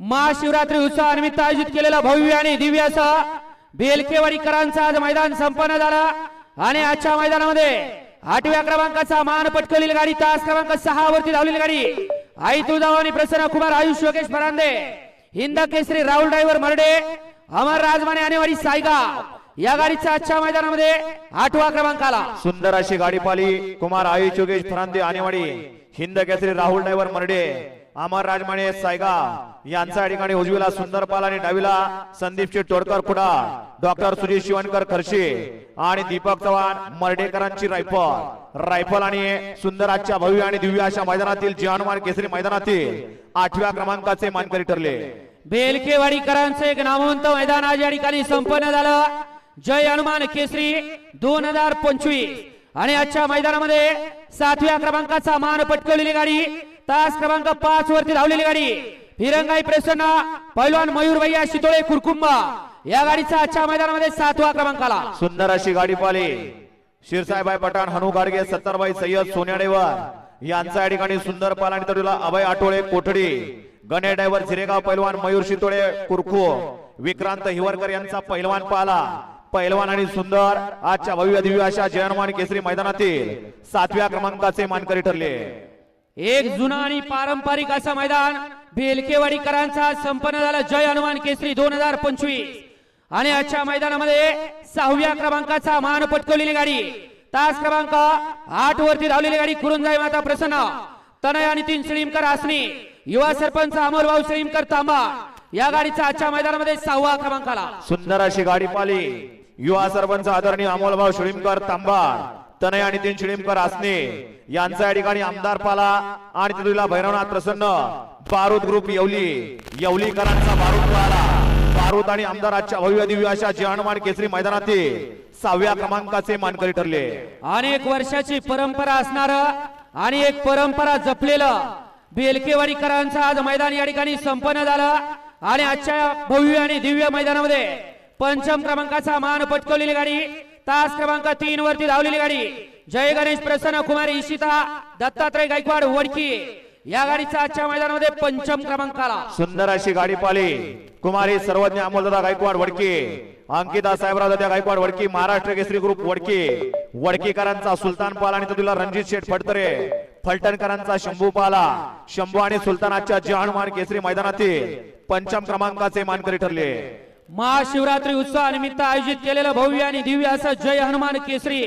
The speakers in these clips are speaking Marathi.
महाशिवरात्री उत्सवानिमित्त आयोजित केलेला भव्य आणि दिव्य असा बेलकेवाडीकरांचा आज मैदान संपन्न झाला. आणि आजच्या मैदानामध्ये आठव्या क्रमांकाचा मान पटकवलेली गाडी तास क्रमांक सहा वरती धावलेली गाडी. आई तुळजाभवानी प्रसन्न कुमार आयुष योगेश फरांदे हिंद केसरी राहुल ड्रायव्हर मरडे अमर राजमाने आणेवाडी सायगाव. या गाडीचा आजच्या मैदानामध्ये आठवा क्रमांक आला. सुंदर अशी गाडी पाली कुमार आयुष योगेश फरांदे आणेवाडी हिंद केसरी राहुल ड्रायव्हर मरडे. अमर राजमाणे सायगा यांच्या ठिकाणी उजवीला सुंदरपाल आणि डावीला संदीपचे टोडकर कुडा डॉक्टर सुरेश शिवणकर खर्शे आणि दीपक चव्हाण मर्डेकरांची रायफल. रायफल आणि सुंदर आजच्या भव्य आणि दिव्य अशा मैदानातील जे हनुमान केसरी मैदानातील आठव्या क्रमांकाचे मानकरी ठरले. बेलकेवाडीकरांचं एक नामवंत मैदान आज या ठिकाणी संपन्न झालं. जय हनुमान केसरी दोन हजार पंचवीस. आणि आजच्या मैदानामध्ये सातव्या क्रमांकाचा मान पटकवलेली गाडी तास क्रमांक पाच वरती धावलेली गाडी. फिरंगाई प्रसन्न पैलवान मयूर भैया शितोळे कुरकुंबा या गाडीचा आजच्या मैदानामध्ये सातवा क्रमांक आला सुंदर अशी गाडी पाली शिरसाईबाई पठाण हनु गाडगे सत्तरबाई सय्यद सोन्याडेवर यांचा या ठिकाणी सुंदर पाल आणि तरुला अभय आठोळे कोठडी. गणे डायव्हर झिरेगाव पैलवान मयूर शितोळे कुरखू विक्रांत हिवरकर यांचा पैलवान पाला. पैलवान आणि सुंदर आजच्या भव्य दिव्य अशा जयनमान केसरी मैदानातील सातव्या क्रमांकाचे मानकरी ठरले. एक जुना आणि पारंपरिक असं मैदान बेलकेवाडीकरांचा संपन्न झाला जय हनुमान केसरी दोन हजार पंचवीस. आणि आजच्या मैदानामध्ये सहाव्या क्रमांकाचा मान पटकवलेली गाडी. तास क्रमांक आठ वरती धावलेली गाडी कुरुंजाई माता प्रसन्न. तनय आणि तीन श्रीमकर आसनी युवा सरपंच अमोल भाऊ श्रीमकर तांबा. या गाडीचा आजच्या मैदानामध्ये सहावा क्रमांक आला सुंदर अशी गाडी पाली. युवा सरपंच आदरणीय अमोलभाऊ श्रीमकर तांबा. तनय आणि तीन श्रीमकर आसने यांचा या ठिकाणी आमदार पाला आणि तिथुला भैरवनाथ प्रसन्न. बारूद ग्रुप येवली. येवलीकरांचा बारूद पाला. बारूद आणि आमदार आजच्या भव्य दिव्य अशा जे केसरी मैदानातील सहाव्या क्रमांकाचे मानकरी ठरले. अनेक वर्षाची परंपरा असणार आणि एक परंपरा जपलेलं बेलकेवाडीकरांचं आज मैदान या ठिकाणी संपन्न झालं. आणि आजच्या भव्य आणि दिव्य मैदानामध्ये पंचम क्रमांकाचा मान पटकवलेली गाडी तास क्रमांक तीन वरती धावलेली गाडी. जय गणेश प्रसन्न कुमार इशिता दत्तात्रय गायकवाड वडकी. या गाडीचा आजच्या मैदानामध्ये पंचम क्रमांक आला सुंदर अशी गाडी पाली कुमारी सर्वज्ञ अमोलदादा गायकवाड वडके. अंकिता साहेबराव गायकवाड वडकी. महाराष्ट्र केसरी ग्रुप वडके. वडकेकरांचा सुलतान पाल आणि तुला रणजित शेठ फडतरे. फलटणकरांचा शंभू पाला. शंभू आणि सुलतानाच्या जे हनुमान केसरी मैदानातील पंचम क्रमांकाचे मानकरी ठरले. महाशिवरात्री उत्सवानिमित्त आयोजित केलेलं भव्य आणि दिव्य असं जय हनुमान केसरी.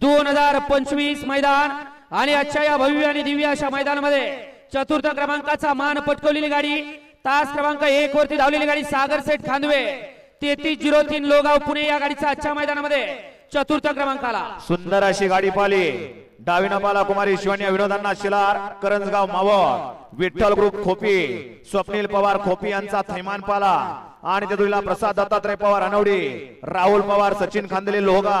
दोन हजार पंचवीस मैदान आणि आजच्या या भव्य आणि दिव्य अशा मैदानामध्ये चतुर्थ क्रमांकाचा मान पटकवलेली गाडी तास क्रमांक एक वरती धावलेली गाडी सागर सेठ खांदवे. तेहतीस झिरो तीन लोगाव पुणे या गाडीचा आजच्या मैदानामध्ये चतुर्थ क्रमांकाला. सुंदर अशी गाडी पाली डावीना पाला कुमारी शिवानी विनोदांना शिलार करंजगाव मावळ. विठ्ठल ग्रुप खोपी स्वप्नील पवार खोपी यांचा थैमान पाला. आणि तेथुला प्रसाद दत्तात्रय पवार अनवडी राहुल पवार सचिन खांदले लोहगा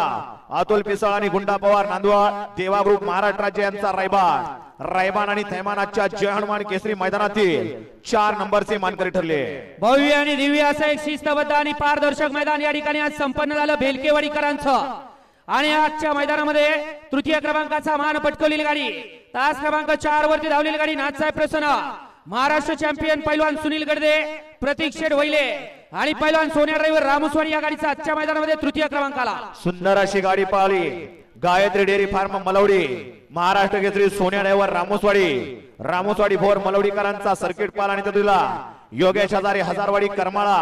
अतुल पिसळ आणि गुंडा पवार नांदवा देवा ग्रुप महाराष्ट्र राज्य यांचा रायबाण रायबान आणि थैमानाच्या जय हनुमान केसरी मैदानातील चार नंबरचे मानकरी ठरले. भव्य आणि दिव्य असं एक शिस्तबद्ध आणि पारदर्शक मैदान या ठिकाणी आज संपन्न झालं भेलकेवाडीकरांचं. आणि आजच्या मैदानामध्ये तृतीय क्रमांकाचा मान पटकवलेली गाडी. तास क्रमांक चार वरती धावलेली गाडी नाथसाहेब प्रसन्न. महाराष्ट्र चॅम्पियन पैलवान सुनील गडदे प्रतीक शेठ वैले आणि पैलवान सोन्या ड्रायव्हर रामस्वामी या गाडीचा आजच्या मैदानामध्ये तृतीय क्रमांक आला सुंदर अशी गाडी पाहिली. Gayatri dairy farm Malwadi Maharashtra Kesari Sonya driver Ramoswadi Ramoswadi Bhor मलवडीकरांचा circuit पाल आणि तुला योगेश हजारे हजारवाडी करमाळा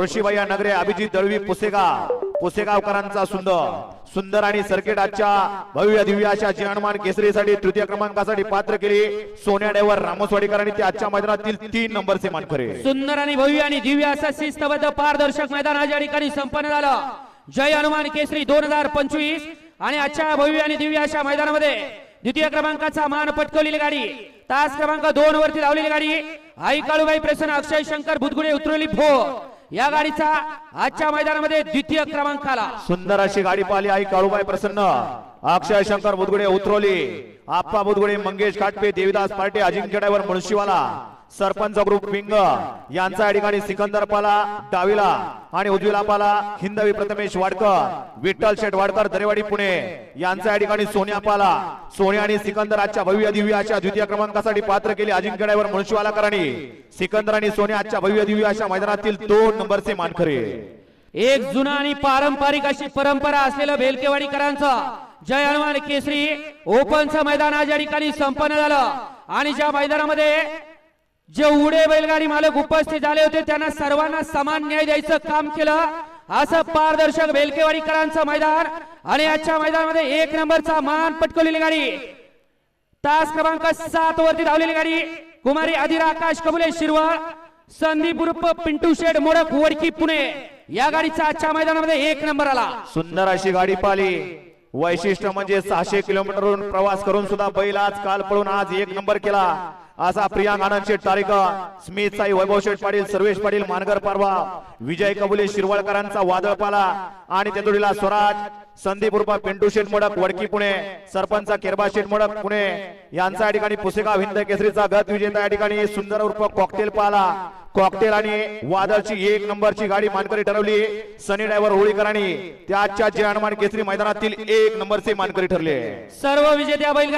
ऋषीबाया नगरे अभिजित दळवी पुसेगाव. पुसेगावकरांचा सुंदर सुंदर आणि सर्किट आजच्या भव्य दिव्य अशा जीवनमान हनुमान केसरीसाठी तृतीय क्रमांकासाठी पात्र केली सोन्या ड्रायव्हर रामोसवाडीकरांनी ते आजच्या मैदानातील तीन नंबरचे मानकरे. सुंदर आणि भव्य आणि दिव्य असा शिस्तबद्ध पारदर्शक मैदान आज या ठिकाणी संपन्न झालं. जय हनुमान केसरी दोन हजार पंचवीस. आणि आजच्या भव्य आणि दिव्य अशा मैदानामध्ये द्वितीय क्रमांकाचा मान पटकवलेली गाडी तास क्रमांक दोन वरती धावलेली गाडी आई काळूबाई प्रसन्न अक्षय शंकर बुधगुडे उतरवली भो या गाडीचा आजच्या मैदानामध्ये द्वितीय क्रमांक आला सुंदर अशी गाडी पाहिली आई काळूबाई प्रसन्न. अक्षय शंकर बुधगुडे उतरवली. Appa Budhgude Mangesh Katpe Devidas Parte Ajinkya मुळशीवाला. Sarpanch group wing. यांचा या ठिकाणी सिकंदर पाला डावीला आणि उजवीला पाला हिंदवी प्रथमेश वाडकर. विठ्ठल शेठ वाडकर दरेवाडी पुणे. यांचा या ठिकाणी सोन्या पाला. सोन्या आणि सिकंदर आजच्या भव्य दिव्य अशा द्वितीय क्रमांकासाठी पात्र केले. अजिंक्य मुळशीवाला करणी. सिकंदर आणि सोन्या आजच्या भव्य दिव्य अशा मैदानातील दोन नंबरचे मानखरे. एक जुना आणि पारंपरिक अशी परंपरा असलेलं भेलकेवाडीकरांचं जय हनुमान केसरी. ओपनचं मैदान आज या ठिकाणी संपन्न झालं. आणि ज्या मैदानामध्ये जे उडे बैलगाडी मालक उपस्थित झाले होते त्यांना सर्वांना समान न्याय द्यायचं काम केलं. असं पारदर्शक बेलकेवाडीकरांचं मैदान आणि आजच्या मैदानामध्ये एक नंबरचा मान पटकवलेली गाडी. तास क्रमांक सात वरती धावलेली गाडी. कुमारी अधिरा आकाश कबुले शिरवळ संदीप उर्फ पिंटू शेड मोडक वडकी पुणे. या गाडीचा आजच्या मैदानामध्ये एक नंबर आला. सुंदर अशी गाडी पाली वैशिष्ट्य म्हणजे सहाशे किलोमीटरवरून प्रवास करून सुद्धा बैल आज काल पळून आज एक नंबर केला. असा प्रियांक आनंद शेठ तारिका स्मित साई वैभव शेठ पाटील सर्वेश पाटील मानगर पारवा विजय कबुले शिरवळकरांचा वादळ पाला. आणि तेतुडीला स्वराज संदीप उर्फा पिंटू शेठ मोडक वडकी पुणे सरपंच केरबा शेठ मोडक पुणे. यांचा या ठिकाणी पुसेगाव हिंद केसरीचा गत विजेता या ठिकाणी सुंदर उर्फ कॉकटेल पाला. कॉकटेल आणि वादळची एक नंबरची गाडी मानकरी ठरवली. सनी ड्रायव्हर होळीकरांनी त्याच्या जे हनुमान केसरी मैदानातील एक नंबरचे मानकरी ठरले. सर्व विजेत्या बैलगाडी